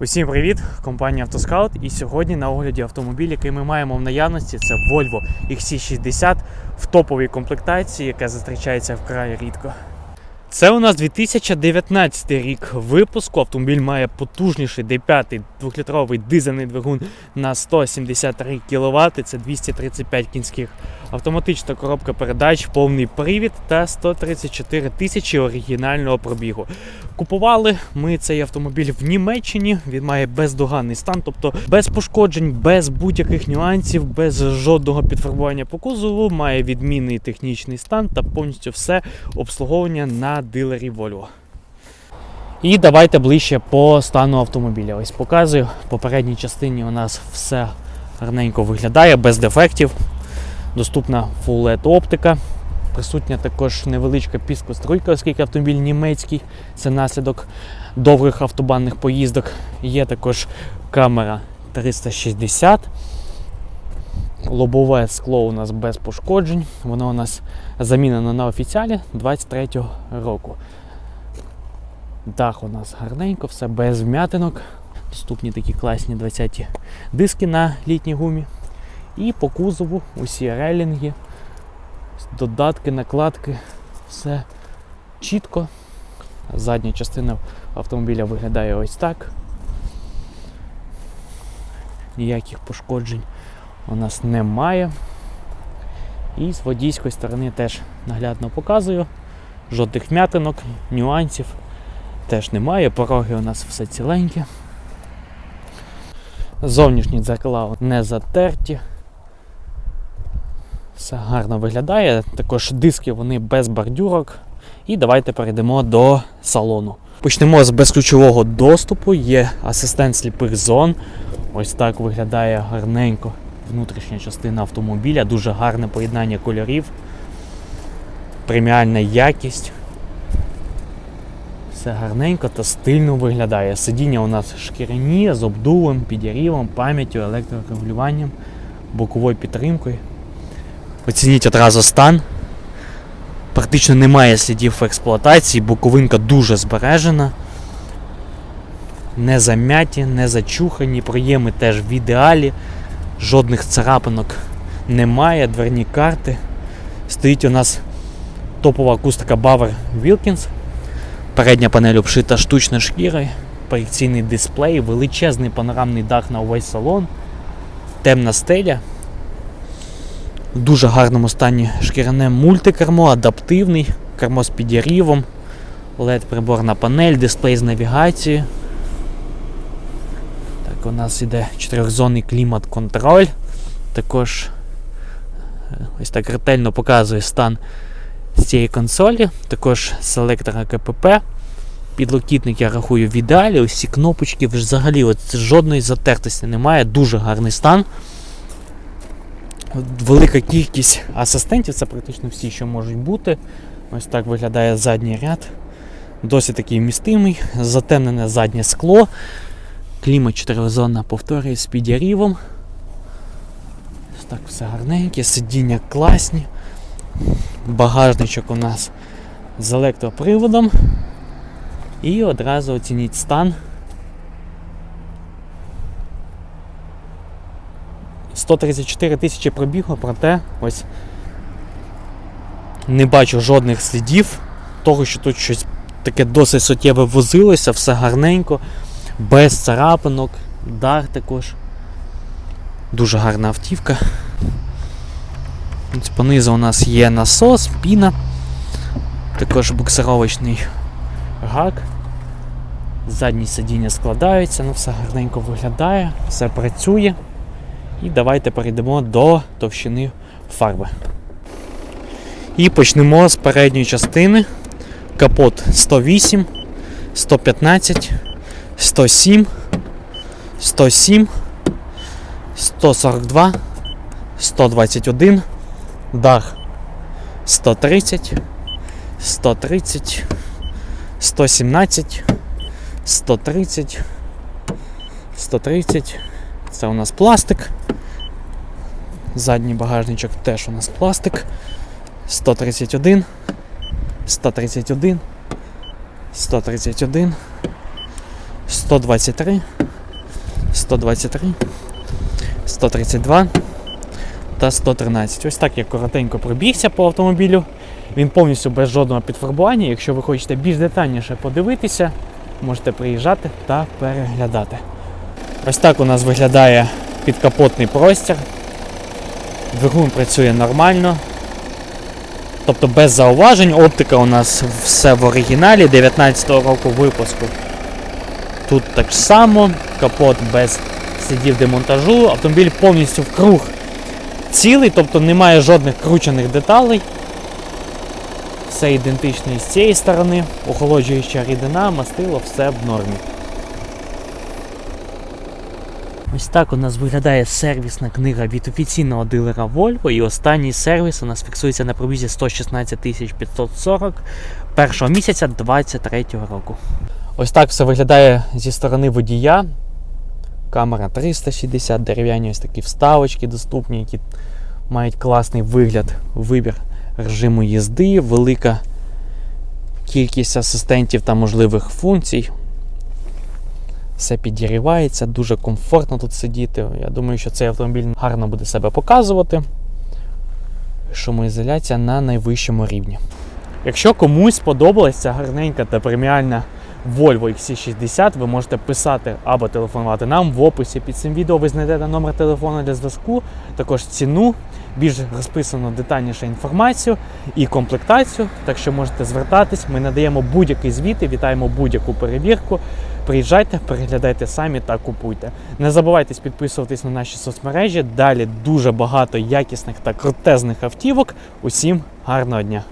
Усім привіт! Компанія Автоскаут. І сьогодні на огляді автомобіль, який ми маємо в наявності, це Volvo XC60 в топовій комплектації, яка зустрічається вкрай рідко. Це у нас 2019 рік випуску. Автомобіль має потужніший D5 двохлітровий дизельний двигун на 173 кВт, це 235 кінських. Автоматична коробка передач, повний привід та 134 тисячі оригінального пробігу. Купували ми цей автомобіль в Німеччині. Він має бездоганний стан, тобто без пошкоджень, без будь-яких нюансів, без жодного підфарбування по кузову, має відмінний технічний стан та повністю все обслуговування на дилері Volvo. І давайте ближче по стану автомобіля. Ось показую. В попередній частині у нас все гарненько виглядає, без дефектів. Доступна Full LED оптика. Присутня також невеличка піскоструйка, оскільки автомобіль німецький. Це наслідок довгих автобанних поїздок. Є також камера 360. Лобове скло у нас без пошкоджень. Воно у нас замінено на офіціалі 23-го року. Дах у нас гарненько, все без вмятинок. Доступні такі класні 20-ті диски на літній гумі. І по кузову усі релінги, додатки, накладки, все чітко. Задня частина автомобіля виглядає ось так. Ніяких пошкоджень у нас немає. І з водійської сторони теж наглядно показую. Жодних вмятинок, нюансів теж немає. Пороги у нас все ціленьке. Зовнішні дзеркала не затерті. Все гарно виглядає. Також диски вони без бордюрок. І давайте перейдемо до салону. Почнемо з безключового доступу. Є асистент сліпих зон. Ось так виглядає гарненько внутрішня частина автомобіля. Дуже гарне поєднання кольорів. Преміальна якість. Все гарненько та стильно виглядає. Сидіння у нас шкіряні з обдувом, підігрівом, пам'яттю, електрорегулюванням, боковою підтримкою. Оцініть одразу стан. Практично немає слідів експлуатації, боковинка дуже збережена. Не зам'яті, не зачухані, проєми теж в ідеалі, жодних царапинок немає, дверні карти. Стоїть у нас топова акустика Bauer Wilkins. Передня панель обшита штучною шкірою, проєкційний дисплей, величезний панорамний дах на увесь салон, темна стеля. В дуже гарному стані шкіряне мультикермо, адаптивний, кермо з підігрівом, LED приборна панель, дисплей з навігацією. У нас іде чотирьохзонний клімат-контроль. Також е, ось так ретельно показує стан цієї консолі. Також селектора КПП. Підлокітник я рахую в ідеалі. Ось ці кнопочки взагалі от жодної затертості немає. Дуже гарний стан велика кількість асистентів, це практично всі, що можуть бути. Ось так виглядає задній ряд. Досить такий вмістимий, затемнене заднє скло. Клімат 4 повторює з підярівом. Ось так все гарненьке, сидіння класні. Багажничок у нас з електроприводом. І одразу оцініть стан. 134 тисячі пробігу, проте ось не бачу жодних слідів того, що тут щось таке досить суттєве возилося, все гарненько, без царапинок, дах також. Дуже гарна автівка. Ось Понизу у нас є насос, піна, також буксировочний гак. Задні сидіння складаються, ну все гарненько виглядає, все працює. І давайте перейдемо до товщини фарби. І почнемо з передньої частини. Капот 108, 115, 107, 107, 142, 121, дах 130, 130, 117, 130, 130. Це у нас пластик. Задній багажничок теж у нас пластик. 131, 131, 131, 123, 123, 132 та 113. Ось так я коротенько пробігся по автомобілю. Він повністю без жодного підфарбування. Якщо ви хочете більш детальніше подивитися, можете приїжджати та переглядати. Ось так у нас виглядає підкапотний простір. Двигун працює нормально. Тобто без зауважень. Оптика у нас все в оригіналі 19-го року випуску. Тут так само, капот без слідів демонтажу, автомобіль повністю в круг цілий, тобто немає жодних кручених деталей. Все ідентично і з цієї сторони, охолоджуюча рідина, мастило, все в нормі. Ось так у нас виглядає сервісна книга від офіційного дилера Volvo. І останній сервіс у нас фіксується на пробізі 116 540 першого місяця 2023 року. Ось так все виглядає зі сторони водія. Камера 360, дерев'яні ось такі вставочки доступні, які мають класний вигляд, вибір режиму їзди, велика кількість асистентів та можливих функцій. Все підігрівається, дуже комфортно тут сидіти. Я думаю, що цей автомобіль гарно буде себе показувати. Шумоізоляція на найвищому рівні. Якщо комусь сподобалася гарненька та преміальна Volvo XC60, ви можете писати або телефонувати нам в описі під цим відео. Ви знайдете номер телефону для зв'язку, також ціну, більш розписано детальніше інформацію і комплектацію. Так що можете звертатись, ми надаємо будь-який звіт і вітаємо будь-яку перевірку. Приїжджайте, переглядайте самі та купуйте. Не забувайте підписуватись на наші соцмережі. Далі дуже багато якісних та крутезних автівок. Усім гарного дня!